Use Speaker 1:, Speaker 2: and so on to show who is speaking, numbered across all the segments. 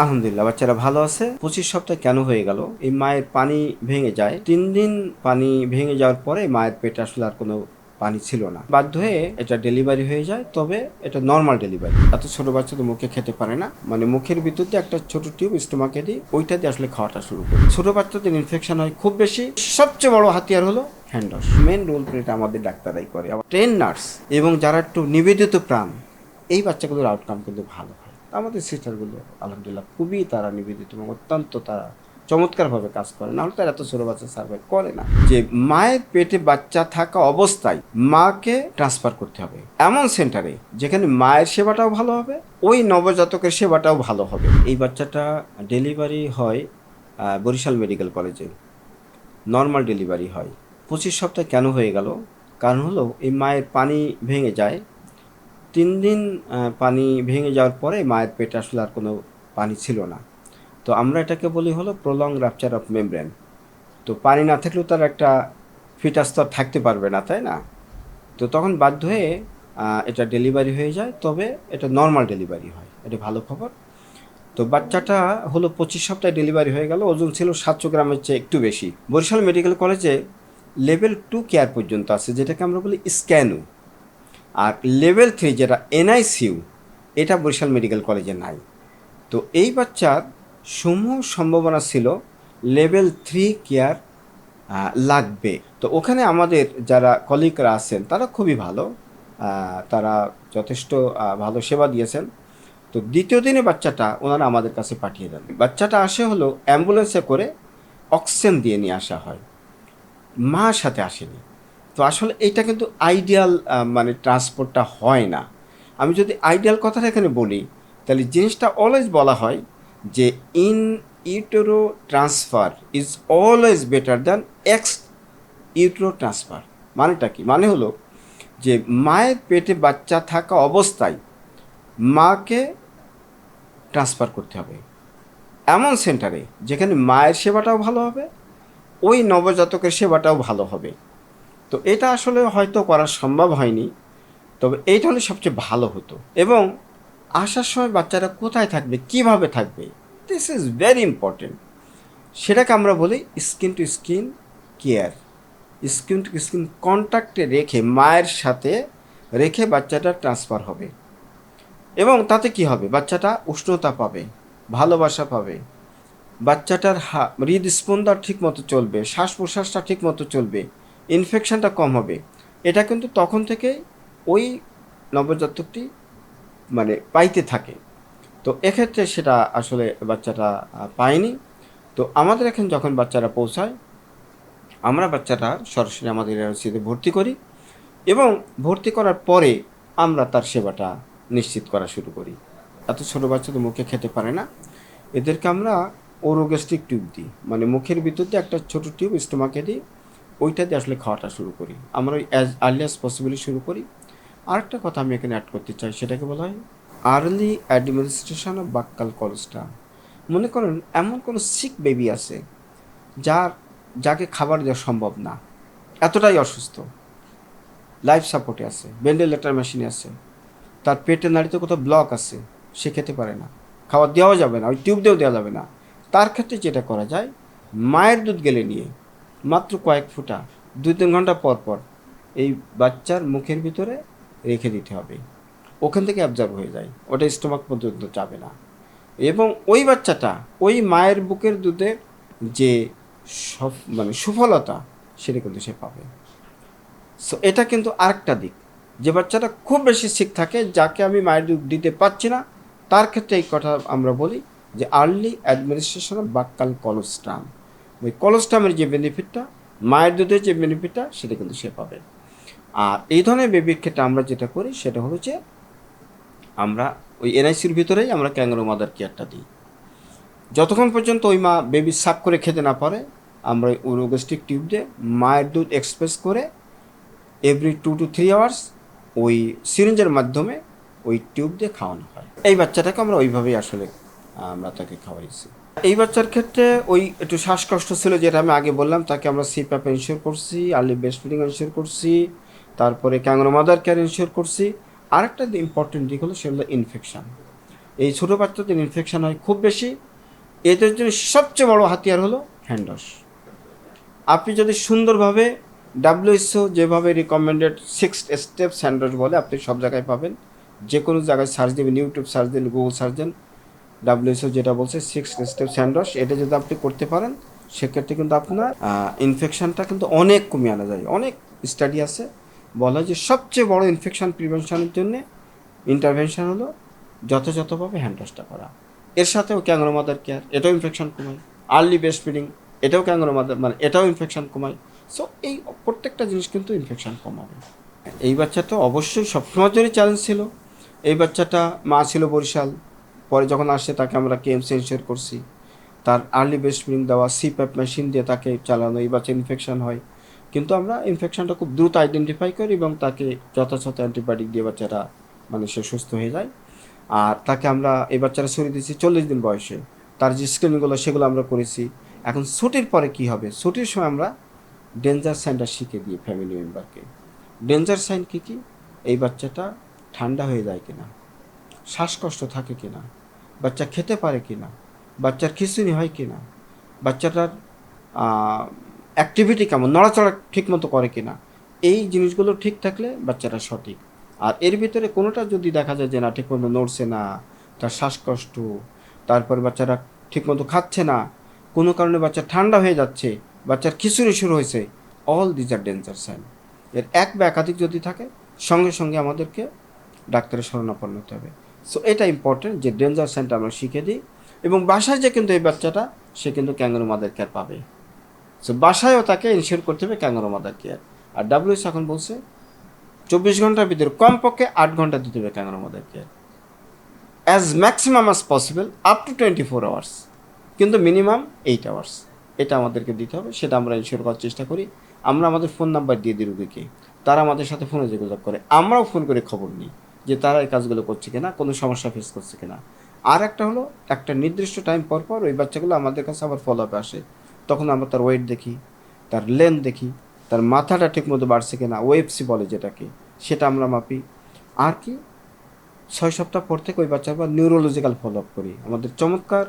Speaker 1: আলহামদুলিল্লাহ, বাচ্চারা ভালো আছে। পঁচিশ সপ্তাহ কেন হয়ে গেল? এই মায়ের পানি ভেঙে যায়। তিন দিন পানি ভেঙে যাওয়ার পরে মায়ের পেটে আসলে আর কোনো পানি ছিল না। বাধ্য হয়ে এটা ডেলিভারি হয়ে যায়, তবে এটা নর্মাল ডেলিভারি। এত ছোট বাচ্চা তো মুখে খেতে পারে না। মানে মুখের ভিতর দিয়ে একটা ছোট টিউব স্টোমাকে দিই ওইটা দিয়ে আসলে খাওয়াটা শুরু করি। ছোট বাচ্চাদের ইনফেকশন হয় খুব বেশি। সবচেয়ে বড় হাতিয়ার হলো হ্যান্ডস মেন রোল প্লেটা আমাদের ডাক্তারাই করে। আবার ট্রেন নার্স এবং যারা একটু নিবেদিত প্রাণ, এই বাচ্চাগুলোর আউটকাম কিন্তু ভালো। আমাদের সিস্টারগুলো আলহামদুলিল্লাহ, খুবই তারা নিবেদিত এবং অত্যন্ত তারা চমৎকারভাবে কাজ করে। না হলে তারা এত ছোট বাচ্চা সার্ভাইভ করে না। যে মায়ের পেটে বাচ্চা থাকা অবস্থায় মাকে ট্রান্সফার করতে হবে। এমন সেন্টারে যেখানে মায়ের সেবাটাও ভালো হবে, ওই নবজাতকের সেবাটাও ভালো হবে। এই বাচ্চাটা ডেলিভারি হয় বরিশাল মেডিকেল কলেজে। নর্মাল ডেলিভারি হয়। পঁচিশ সপ্তাহ কেন হয়ে গেল? কারণ হলো এই মায়ের পানি ভেঙে যায় তিন দিন পানি ভেঙে যাওয়ার পরে মায়ের পেটে আসলে আর কোনো পানি ছিল না। তো আমরা এটাকে বলি হলো প্রলং রাপচার অফ মেমব্রেন তো পানি না থাকলেও তার একটা ফিটাস তো থাকতে পারবে না, তাই না? তো তখন বাধ্য হয়ে এটা ডেলিভারি হয়ে যায়, তবে এটা নর্মাল ডেলিভারি হয়। এটা ভালো খবর। তো বাচ্চাটা হলো পঁচিশ সপ্তাহে ডেলিভারি হয়ে গেল, ওজন ছিল সাতশো গ্রামের চেয়ে একটু বেশি। বরিশাল মেডিকেল কলেজে লেভেল টু কেয়ার পর্যন্ত আছে, যেটাকে আমরা বলি স্ক্যানু। আর লেভেল থ্রি যেটা এনআইসিউ এটা বরিশাল মেডিকেল কলেজে নাই। তো এই বাচ্চার সমূহ সম্ভাবনা ছিল লেভেল থ্রি কেয়ার লাগবে। তো ওখানে আমাদের যারা কলিগরা আছেন, তারা খুবই ভালো। তারা যথেষ্ট ভালো সেবা দিয়েছেন। তো দ্বিতীয় দিনে বাচ্চাটা ওনারা আমাদের কাছে পাঠিয়ে দেন। বাচ্চাটা আসে হলো অ্যাম্বুলেন্সে করে অক্সিজেন দিয়ে নিয়ে আসা হয়। মা সাথে আসেনি। তো আসলে এটা কিন্তু আইডিয়াল মানে ট্রান্সপোর্টটা হয় না। আমি যদি আইডিয়াল কথাটা এখানে বলি, তাহলে জিনিসটা অলওয়েজ বলা হয় যে in utero transfer is always better than ex utero transfer মানেটা কি? মানে হলো যে মায়ের পেটে বাচ্চা থাকা অবস্থায় মাকে ট্রান্সফার করতে হবে। এমন সেন্টারে যেখানে মায়ের সেবাটাও ভালো হবে, ওই নবজাতকের সেবাটাও ভালো হবে। তো এটা আসলে হয়তো করা সম্ভব হয়নি, তবে এইটা হলে সবচেয়ে ভালো হতো। এবং আসার সময় বাচ্চারা কোথায় থাকবে, কীভাবে থাকবে দিস ইজ ভেরি ইম্পর্টেন্ট সেটাকে আমরা বলি skin to skin care skin to skin কন্ট্যাক্টে রেখে, মায়ের সাথে রেখে বাচ্চাটা ট্রান্সফার হবে। এবং তাতে কি হবে? বাচ্চাটা উষ্ণতা পাবে, ভালোবাসা পাবে। বাচ্চাটার হৃদস্পন্দন ঠিক মতো চলবে শ্বাস প্রশ্বাসটা ঠিক মতো চলবে। ইনফেকশনটা কম হবে। এটা কিন্তু তখন থেকেই ওই নবজাতকটি মানে পাইতে থাকে। তো এক্ষেত্রে সেটা আসলে বাচ্চাটা পায়নি। তো আমাদের এখানে যখন বাচ্চারা পৌঁছায়, আমরা বাচ্চাটা সরাসরি আমাদের এনআরসিতে ভর্তি করি এবং ভর্তি করার পরে আমরা তার সেবাটা নিশ্চিত করা শুরু করি। এত ছোটো বাচ্চা তো মুখে খেতে পারে না। এদেরকে আমরা ওরোগ্যাস্ট্রিক টিউব দিই। মানে মুখের ভিতর দিয়ে একটা ছোটো টিউব স্টোমাকে দিই। ওইটা দিয়ে আসলে খাওয়াটা শুরু করি। আমরা ওই অ্যাজ আর্লি অ্যাজ পসিবলি শুরু করি। আরেকটা কথা আমি এখানে অ্যাড করতে চাই, সেটাকে বলা হয় early administration of buccal colostrum মনে করেন, এমন কোনো সিক বেবি আছে, যার, যাকে খাবার দেওয়া সম্ভব না। এতটাই অসুস্থ। লাইফ সাপোর্টে আছে ভেন্টিলেটার মেশিনে আছে। তার পেটের নাড়িতে কোথাও ব্লক আছে, সে খেতে পারে না। খাবার দেওয়া যাবে না, ওই টিউব দিয়েও দেওয়া যাবে না। তার ক্ষেত্রে যেটা করা যায়, মায়ের দুধ গেলে নিয়ে মাত্র কয়েক ফুটা, দুই তিন ঘণ্টা পর পর এই বাচ্চার মুখের ভিতরে রেখে দিতে হবে। ওখান থেকে অ্যাবজর্ব হয়ে যায়। ওটা স্টোমাক পর্যন্ত যাবে না। এবং ওই বাচ্চাটা, ওই মায়ের বুকের দুধের যে সফ মানে সুফলতা, সেটা কিন্তু সে পাবে। সো এটা কিন্তু আরেকটা দিক। যে বাচ্চাটা খুব বেশি শিখ থাকে, যাকে আমি মায়ের দুধ দিতে পারছি না, তার ক্ষেত্রে এই কথা আমরা বলি যে early administration of buccal colostrum ওই কলোস্ট্রামের যে বেনিফিটটা মায়ের দুধের যে বেনিফিটটা সেটা কিন্তু সে পাবে। আর এই ধরনের বেবির ক্ষেত্রে আমরা যেটা করি, সেটা হলো যে আমরা ওই এনআইসির ভিতরেই আমরা ক্যাঙ্গারো মাদার কেয়ারটা দিই। যতক্ষণ পর্যন্ত ওই মা বেবি সাপ করে খেতে না পারে, আমরা ওই উরোগেস্টিক টিউব দিয়ে মায়ের দুধ এক্সপ্রেস করে every two two three hours ওই সিরিঞ্জের মাধ্যমে ওই টিউব দিয়ে খাওয়ানো হয়। এই বাচ্চাটাকে আমরা ওইভাবেই আসলে, আমরা তাকে খাওয়াইছি। এই বাচ্চার ক্ষেত্রে ওই একটু শ্বাসকষ্ট ছিল যেটা আমি আগে বললাম, তাকে আমরা সিপ্যাপ ইনশিওর করছি আর্লি বেস্ট ফিডিং ইনশিওর করছি, তারপরে ক্যাংরো মাদার কেয়ার ইনশিওর করছি। আরেকটা ইম্পর্টেন্ট দিক হলো সেটা হলো ইনফেকশন এই ছোটো বাচ্চাদের ইনফেকশান হয় খুব বেশি। এদের জন্য সবচেয়ে বড় হাতিয়ার হলো হ্যান্ডস আপনি যদি সুন্দরভাবে ডাব্লিউএসও যেভাবে রিকমেন্ডেড সিক্স স্টেপস হ্যান্ডস বলে, আপনি সব জায়গায় পাবেন। যে কোনো জায়গায় সার্চ দেবেন ইউটিউব সার্চ দেন গুগল সার্চ দেন ডাব্লিউএসও যেটা বলছে সিক্স স্টেপস হ্যান্ডস এটা যদি আপনি করতে পারেন, সেক্ষেত্রে কিন্তু আপনার ইনফেকশনটা কিন্তু অনেক কমিয়ে আনা যায়। অনেক স্টাডি আছে বলা যে সবচেয়ে বড় ইনফেকশন প্রিভেনশনের জন্য ইন্টারভেনশন হলো যথাযথভাবে হ্যান্ডওয়াশটা করা। এর সাথেও ক্যাংরো মাদার কেয়ার এটাও ইনফেকশন কমায়। আর্লি বেস্ট ফিডিং এটাও ক্যাংরো মাদার মানে এটাও ইনফেকশন কমায়। সো এই প্রত্যেকটা জিনিস কিন্তু ইনফেকশন কমাবে। এই বাচ্চাটা অবশ্যই সবসময়ের জন্যই চ্যালেঞ্জ ছিল। এই বাচ্চাটা মা ছিল বরিশাল। পরে যখন আসে তাকে আমরা কেএমস ইনশিওর করছি। তার আর্লি বেস্ট ফিডিং দেওয়া সিপ্যাপ মেশিন দিয়ে তাকে চালানো, এই বাচ্চা ইনফেকশন হয়। কিন্তু আমরা ইনফেকশনটা খুব দ্রুত আইডেন্টিফাই করি এবং তাকে যথাযথ অ্যান্টিবায়োটিক দিয়ে বাচ্চারা মানে সে সুস্থ হয়ে যায়। আর তাকে আমরা এই বাচ্চারা সরিয়ে দিয়েছি চল্লিশ দিন বয়সে। তার যে স্ক্রিনিংগুলো সেগুলো আমরা করেছি। এখন ছুটির পরে কি হবে? ছুটির সময় আমরা ডেঞ্জার সাইনটা শিখে দিই ফ্যামিলি মেম্বারকে ডেঞ্জার সাইন কী কী? এই বাচ্চাটা ঠান্ডা হয়ে যায় কিনা? শ্বাসকষ্ট থাকে কিনা? বাচ্চা খেতে পারে কি না বাচ্চার খিচুড়ি হয় কি না বাচ্চাটার অ্যাক্টিভিটি কেমন, নড়াচড়া ঠিকমতো করে কিনা, এই জিনিসগুলো ঠিক থাকলে বাচ্চাটা সঠিক। আর এর ভিতরে কোনোটা যদি দেখা যায় যে না, ঠিকমতো নড়ছে না, তার শ্বাসকষ্ট, তারপর বাচ্চারা ঠিকমতো খাচ্ছে না, কোনো কারণে বাচ্চা ঠান্ডা হয়ে যাচ্ছে, বাচ্চার খিচুড়ি শুরু হয়েছে all these are danger sign এর এক বা একাধিক যদি থাকে, সঙ্গে সঙ্গে আমাদেরকে ডাক্তারের শরণাপন্ন হতে হবে। সো এটা ইম্পর্টেন্ট যে ডেঞ্জার সাইনটা আমরা শিখে দিই। এবং বাসায় যে কিন্তু এই বাচ্চাটা, সে কিন্তু ক্যাঙ্গারু মাদার কেয়ার পাবে। সো বাসায়ও তাকে ইনশিওর করতে হবে ক্যাঙ্গারু মাদার কেয়ার আর ডাব্লিউএস এখন বলছে, চব্বিশ ঘণ্টার ভিতরে কমপক্ষে আট ঘণ্টা দিতে হবে kangaroo mother care as maximum as possible up to twenty four hours কিন্তু মিনিমাম এইট আওয়ার্স এটা আমাদেরকে দিতে হবে, সেটা আমরা ইনশিওর করার চেষ্টা করি। আমরা আমাদের ফোন নাম্বার দিয়ে দিই রুগীকে। তারা আমাদের সাথে ফোনে যোগাযোগ করে। আমরাও ফোন করে খবর নিই। যে তারা এই কাজগুলো করছে কিনা, কোনো সমস্যা ফেস করছে কিনা। আর একটা হলো, একটা নির্দিষ্ট টাইম পর পর ওই বাচ্চাগুলো আমাদের কাছে আবার ফলো আপে আসে। তখন আমরা তার ওয়েট দেখি, তার লেন্থ দেখি, তার মাথাটা ঠিকমতো বাড়ছে কিনা ওয়েবসি বলে যেটাকে, সেটা আমরা মাপি। আর কি, ছয় সপ্তাহ পর থেকে ওই বাচ্চার পর নিউরোলজিক্যাল ফলো আপ করি। আমাদের চমৎকার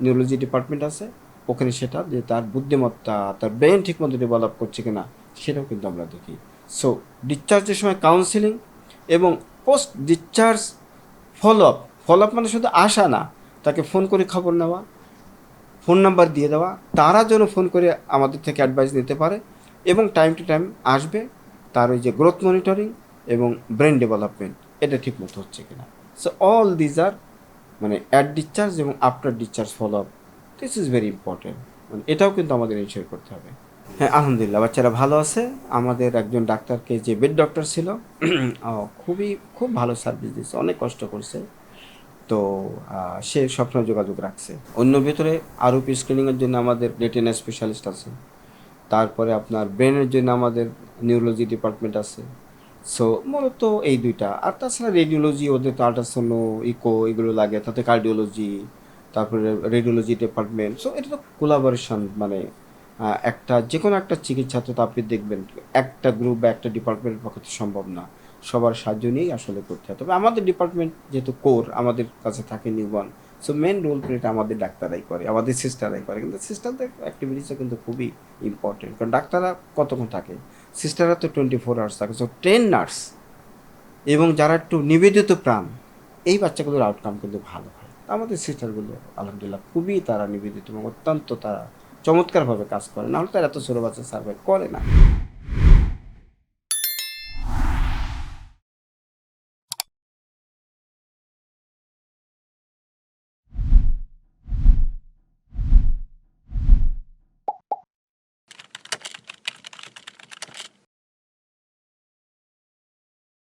Speaker 1: নিউরোলজি ডিপার্টমেন্ট আছে, ওখানে সেটা যে তার বুদ্ধিমত্তা, তার ব্রেন ঠিকমতো ডেভেলপ করছে কিনা, সেটাও কিন্তু আমরা দেখি। সো ডিসচার্জের সময় কাউন্সিলিং এবং post discharge follow up follow up মানে শুধু আসা না, তাকে ফোন করে খবর নেওয়া ফোন নাম্বার দিয়ে দেওয়া, তারা যেন ফোন করে আমাদের থেকে অ্যাডভাইস নিতে পারে এবং টাইম টু টাইম আসবে তার ওই যে গ্রোথ মনিটরিং এবং ব্রেন ডেভেলপমেন্ট এটা ঠিক মতো হচ্ছে কিনা। সো অল দিজ আর মানে অ্যাট ডিসচার্জ এবং after discharge follow up this is very important মানে এটাও কিন্তু আমাদের ইনশিওর করতে হবে। হ্যাঁ আলহামদুলিল্লাহ, বাচ্চারা ভালো আছে। আমাদের একজন ডাক্তারকে যে বেড ডক্টর ছিল খুবই, খুব ভালো সার্ভিস দিচ্ছে অনেক কষ্ট করছে। তো সে সবসময় যোগাযোগ রাখছে। অন্য ভেতরে আরোপি স্ক্রিনিংয়ের জন্য আমাদের রেটিনা স্পেশালিস্ট আছে। তারপরে আপনার ব্রেনের জন্য আমাদের নিউরোলজি ডিপার্টমেন্ট আছে। সো মূলত এই দুইটা। আর তাছাড়া রেডিওলজি ওদের তো আল্ট্রাসোনো ইকো এগুলো লাগে, তাতে কার্ডিওলজি তারপরে রেডিওলজি ডিপার্টমেন্ট সো এটা তো কোলাবোরেশন মানে একটা যে কোনো একটা চিকিৎসা তো আপনি দেখবেন, একটা গ্রুপ বা একটা ডিপার্টমেন্টের পক্ষে সম্ভব না। সবার সাহায্য নিয়েই আসলে করতে হয়। তবে আমাদের ডিপার্টমেন্ট যেহেতু কোর আমাদের কাছে থাকে নিউবর্ন সো মেন রোল প্লেটা আমাদের ডাক্তারাই করে, আমাদের সিস্টারাই করে। কিন্তু সিস্টারদের অ্যাক্টিভিটিসও কিন্তু খুবই ইম্পর্টেন্ট কারণ ডাক্তাররা কতক্ষণ থাকে? সিস্টাররা তো টোয়েন্টি ফোর আওয়ার্স থাকে সো ট্রেন নার্স এবং যারা একটু নিবেদিত প্রাণ, এই বাচ্চাগুলোর আউটকাম কিন্তু ভালো হয়। আমাদের সিস্টারগুলো আলহামদুলিল্লাহ, খুবই তারা নিবেদিত এবং অত্যন্ত তারা চমৎকারভাবে কাজ করে। নাহলে তো এত ছোটো বাচ্চা সার্ভাইভ করে না।